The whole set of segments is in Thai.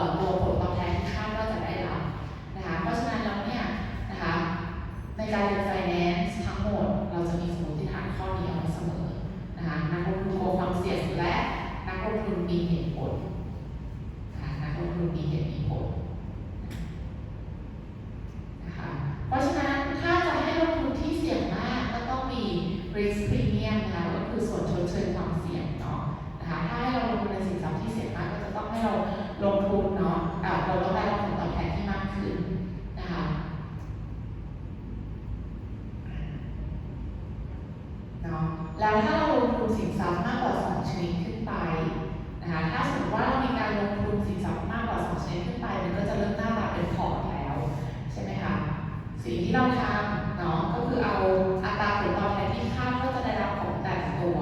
เอ่อตัวผลตอบแทนที่คาดว่าจะได้รับนะคะเพราะฉะนั้นแล้วเนี่ยนะคะในการเรียนไฟแนนซ์ทั้งหมด เราจะมีสมมติฐานข้อนี้เอาไว้เสมอนะคะนักลงทุนกลัวความเสี่ยงและนักลงทุนมีเหตุผลนะคะนักลงทุนมีเหตุมีผลนะคะเพราะฉะนั้นถ้าจะให้ลงทุนที่เสี่ยงมากก็ต้องมี risk premium นะคะก็คือส่วนชดเชยความเสี่ยงเนาะนะคะถ้าให้เราลงทุนในสินทรัพย์ที่เสี่ยงมากก็จะต้องให้เราลงทุนเนาะอ่าเราต้องได้รับผลตอบแทนที่มากขึ้นนะคะเนาะ แล้วถ้าเราลงทุนสินทรัพย์มากกว่าสองชนิดขึ้นไปนะคะถ้าสมมติว่าเรามีการลงทุนสินทรัพย์มากกว่าสองชนิดขึ้นไป มันก็จะเริ่มหน้าตาเป็นพอร์ตแล้ว ใช่ไหมคะสิ่งที่เราทำเนาะก็คือเอาอัตราผลตอบแทนที่คาดว่าจะได้รับของแต่ละตัว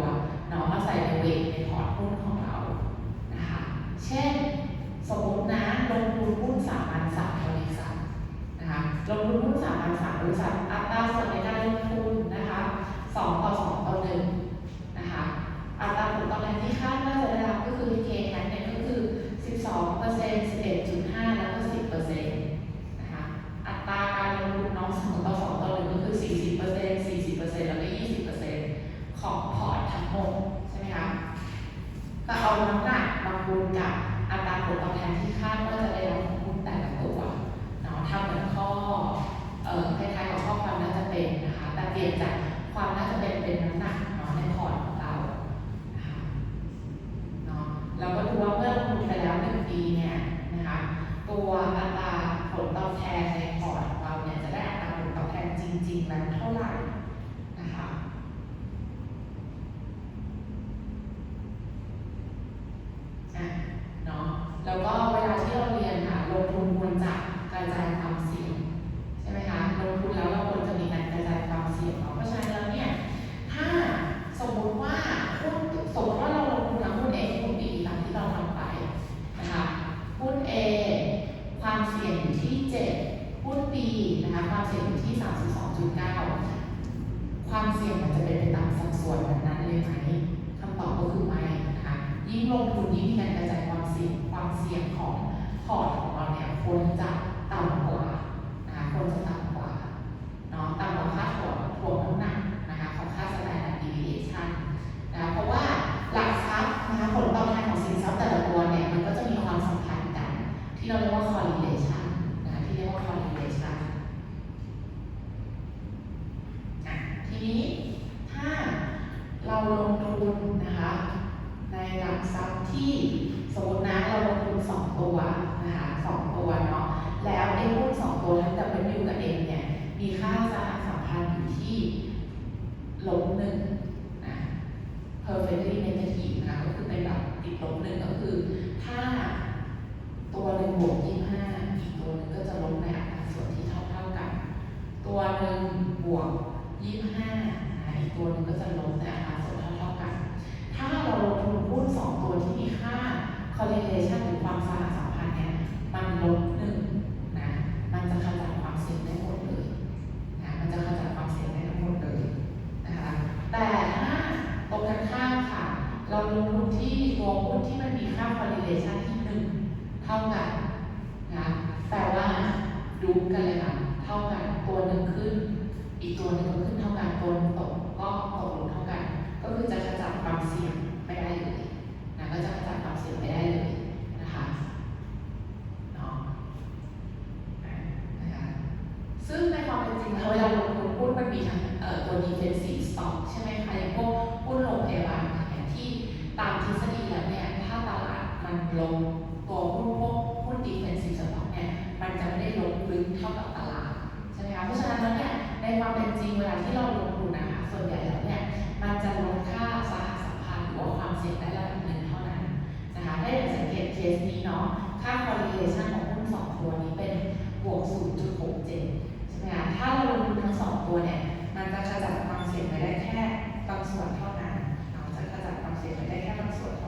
เนาะมาใส่ในเวทในพอร์ตหุ้นของเรานะคะเช่นสมมตินะลงทุนหุ้นสามัญสามบริษัทนะคะลงทุนหุ้นสามัญสามบริษัทอัตราส่วนในการลง แทนในพอร์ตของเราเนี่ยจะได้อัตราผลตอบแทนจริง ๆ นั้นเท่าไหร่นะคะอะเนาะแล้วก็เวลาที่เราเรียนค่ะลงทุนควรจะกระจายความเสี่ยงใช่ไหมคะลงทุนแล้วเราควรจะมีการกระจายความเสี่ยงเนาะเพราะฉะนั้นแล้วเนี่ยถ้าสมมุติว่าหุ้นสมมติว่าเราลงทุนทั้งหุ้น A หุ้น B ตามที่เราทำไปนะคะหุ้น A ความเสี่ยงอยู่ที่ ที่น B นะคะความเสี่ยงอยู่ที่ 32.9 ความเสี่ยงมันจะเป็นไปตามสัดส่วนแบบนั้นเลยไหมคำตอบก็คือไม่นะคะยิ่งลงทุนยิ่งมีการกระจายความเสี่ยงความเสี่ยงของพอร์ตของเราเนี่ยควรจะต่ำกว่านะคะควรจะต่ำกว่าเนาะต่ำกว่าค่าถ่วงถ่วงน้ำหนักนะคะของค่า standard deviation นะคะเพราะว่าหลักทรัพย์นะคะผลตอบแทนของสินทรัพย์แต่ละตัวเนี่ยมันก็จะมีความสัมพันธ์กัน ที่เราเรียกว่า correlation นะคะที่เรียกว่า correlation อะทีนี้ถ้าเราลงทุนนะคะในหลัก ที่สมมตินะเราลงทุนสองตัวนะคะสองตัวเนาะแล้วไอ้หุ้นสองตัวทั้ง W กับ M เนี่ยมีค่าสหสัมพันธ์อยู่ที่ลบหนึ่งนะ perfectly negative นะคะก็คือเป็นแบบติดลบหนึ่งก็คือ ถ้าตัวหนึ่งบวกยี่ห้าอีกตัวหนึ่งก็จะลบในอัตราส่วนที่เท่าเท่าๆกัน ตัวหนึ่งบวกยี่ห้าอีกตัวหนึ่งก็จะลบในอัตราส่วนเท่าเท่าๆกัน ถ้าเราลงทุนหุ้นสองตัวที่มีค่า correlation หรือความสหสัมพันธ์เนี่ยมันลบหนึ่งนะ มันจะขจัดความเสี่ยงได้หมดเลยนะ มันจะขจัดความเสี่ยงได้ทั้งหมดเลยนะคะ แต่ถ้าตรงกันข้ามค่ะ เราลงทุนที่ตัวหุ้นที่มันมีค่า correlation ที่หนึ่งเท่ากันนะแต่ว่าดูกันเลยค่ะ เท่ากันตัวหนึ่งขึ้น อีกตัวหนึ่งก็ขึ้นเท่ากันตัวนึงตก นี้เนาะ ค่า correlation ของหุ้นสองตัวนี้เป็นบวก 0.67 ใช่ไหมคะถ้าเราลงทุนทั้งสองตัวเนี่ย มันจะขจัดความเสี่ยงไปได้แค่บางส่วนเท่านั้นเราะจะขจัดความเสี่ยงไปได้แค่บางส่วนเท่า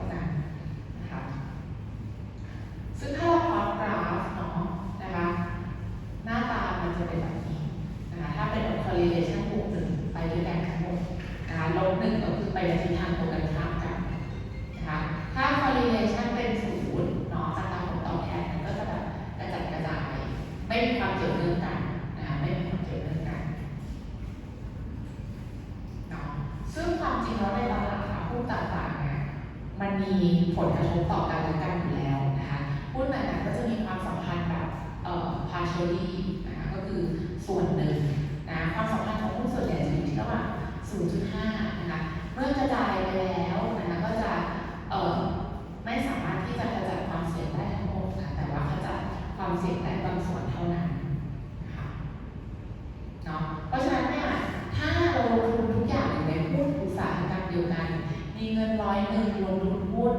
เกี่ยวเนื่องกันนะคะไม่มีความเกี่ยวเนื่องกันเนาะซึ่งความจริงแล้วในตลาดหุ้นต่างๆเนี่ยมันมีผลกระทบต่อกันและกันอยู่แล้วนะคะหุ้นหนก็จะมีความสัมพันธ์แบบเอ่อ partially นะคะก็คือส่วนหนึ่งนะความสัมพันธ์ของหุ้นส่วนใหญ่จะอยู่ที่ระหว่าง0.5นะคะเมื่อกระจายไปแล้ว มีเงินร้อยหนึ่งลงทุนหุ้น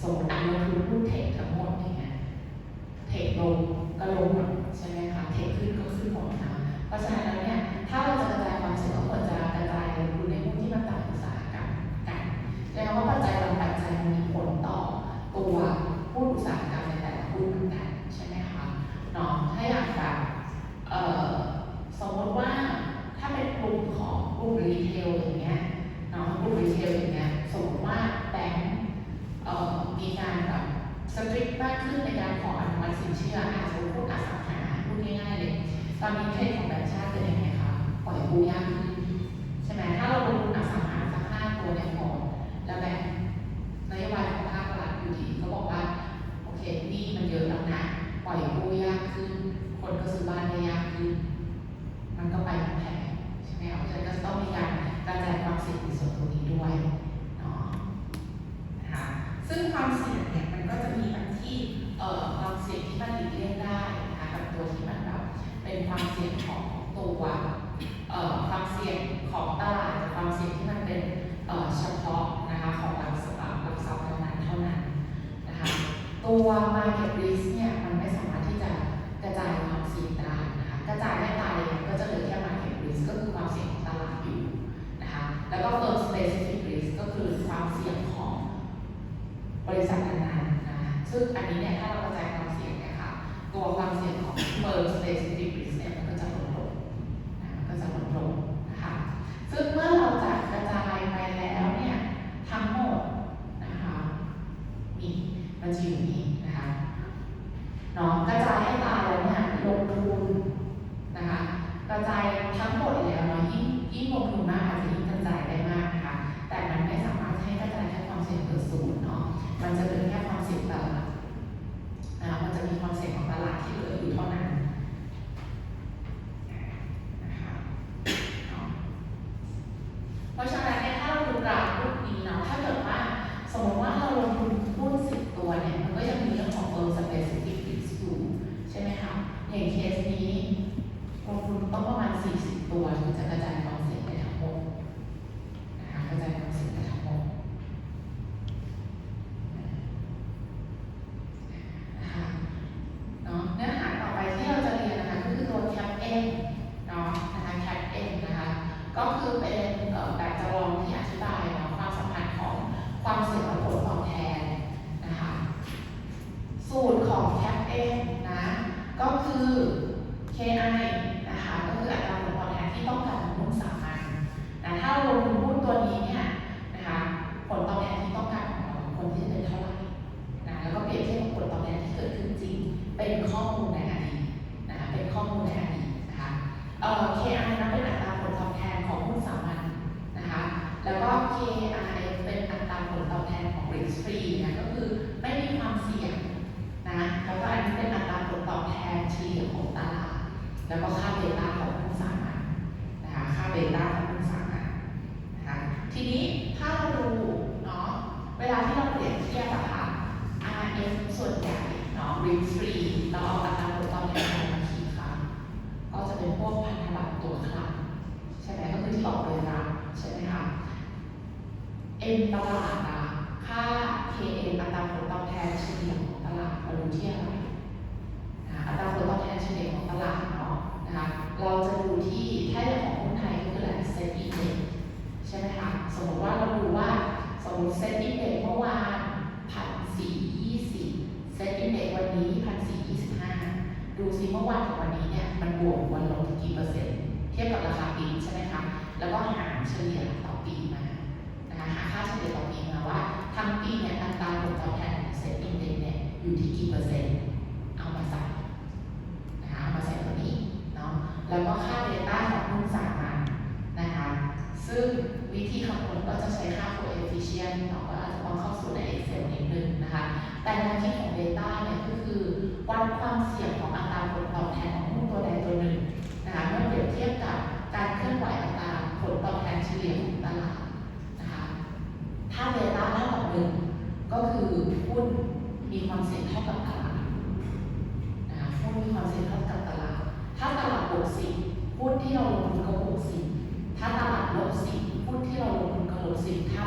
สมมติอ่ลงทุนหุ้นเทคทั้งหมดองเงี้ยเทคลงก็ลงใช่ไหมคะ เทคขึ้นก็ขึ้นหมดนะเพราะฉะนั้นเนี่ย ความมีเพศของแบงค์ชาติเป็นยังไงคะ ปล่อยกู้ยากขึ้น 그 แล้วก็ค่าเดต้า อวานกับวันนี้เนี่ยมันบวกวันลงกี่เปอร์เซ็นต์เทียบกับราคาปีใช่ไหมคะ แล้วก็หารเฉลี่ยต่อปีมานะคะหาค่าเฉลี่ยต่อปีมาว่าทั้งปีเนี่ยอัตราผลตอบแทนเซ็นอินเด็กเนี่ยอยู่ที่กี่เปอร์เซ็นต์เอามาใส่นะคะเอามาใส่ตัวนี้เนาะแล้วก็ค่าเบต้าของหุ้นสามัญนะคะ ซึ่งวิธีคำนวณก็จะใช้ค่า coefficient เนาะก็อาจจะต้องเข้าสู่ใน Excel นิดนึงนะคะ แต่แนวคิดของเบต้าเนี่ยก็คือวัดความเสี่ยงของอัต ตอบแทนของหุ้นตัวใดตัวหนึ่งนะคะเมื่อเปรียบเทียบกับการเคลื่อนไหวอัตราผลตอบแทนเฉลี่ยของตลาดนะคะถ้าเดต้ท่ากับหนึ่งก็คือหุ้นมีความเสี่ยงเท่ากับตลาดนะคะหุ้นมีความเสี่ยงเท่ากับตลาด ถ้าตลาดบวกสิบหุ้นที่เราลงทุนก็บวกสิบถ้าตลาดลบสิบหุ้นที่เราลงทุนก็ลบสิบถ้า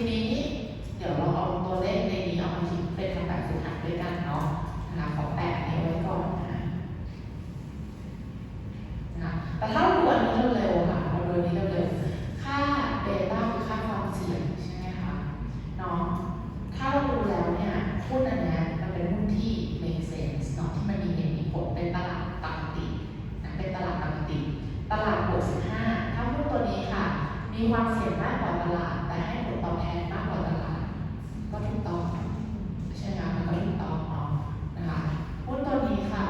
ทีนี้เดี๋ยวเราเอาตัวเลขในนี้เอามาคิดเป็นคำตอบสุดท้ายด้วยกัน มีความเสี่ยงมากกว่าตลาด แต่ให้ผลตอบแทนมากกว่าตลาด ก็ถูกต้องใช่ไหมมันก็ถูกต้องเนาะนะคะหุ้นตัวนี้ค่ะ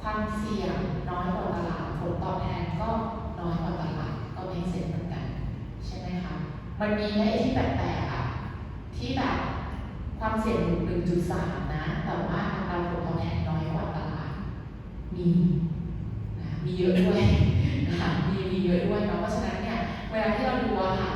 ความเสี่ยงน้อยกว่าตลาด ผลตอบแทนก็น้อยกว่าตลาด ก็มีเซ็นเหมือนกันใช่ไหมคะ มันมีไอ้ที่แปลกๆอะที่แบบความเสี่ยงหนึ่งจุดสามนะ แต่ว่าอัตราผลตอบแทนน้อยกว่าตลาด มี มีเยอะด้วยค่ะมีมีเยอะด้วยเนาะเพราะฉะนั้นเนี่ยเวลาที่เราดูอะค่ะ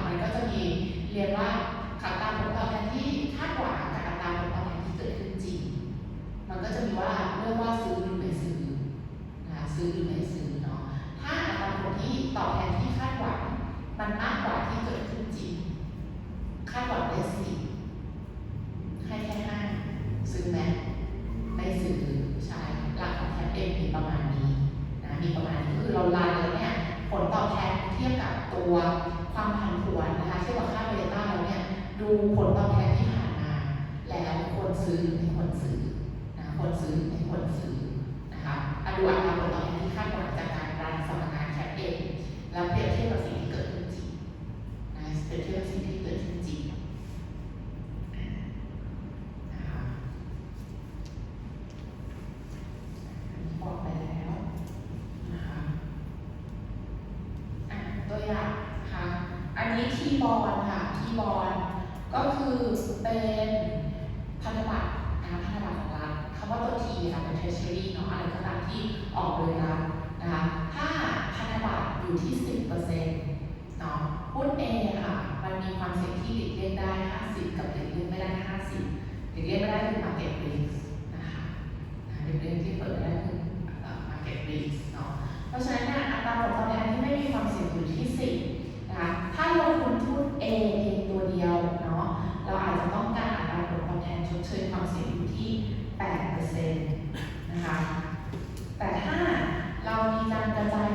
and what food ำกับเทเชอรี่เนาะอะไรก็ตามที่ออกโดยรัฐนะคะถ้าพันธบัตรอยู่ที่ 10%เนาะหุ้นเอค่ะ มันมีความเสี่ยงที่หลีกเลี่ยงได้ 50 กับหลีกเลี่ยงไม่ได้ 50หลีกเลี่ยงไม่ได้คือ market risk นะคะหลีกเลี่ยงที่เปิดได้คือ market risk เนาะเพราะฉะนั้นอัตราผลตอบแทนที่ไม่มีความเสี่ยงอยู่ที่ 10นะคะถ้าลงทุนหุ้นเอเพียงตัวเดียวเนาะเราอาจจะต้องการอัตราผลตอบแทนชดเชยความเสี่ยงอยู่ที่8%ะคะแต่ถ้าเรามีการกระจาย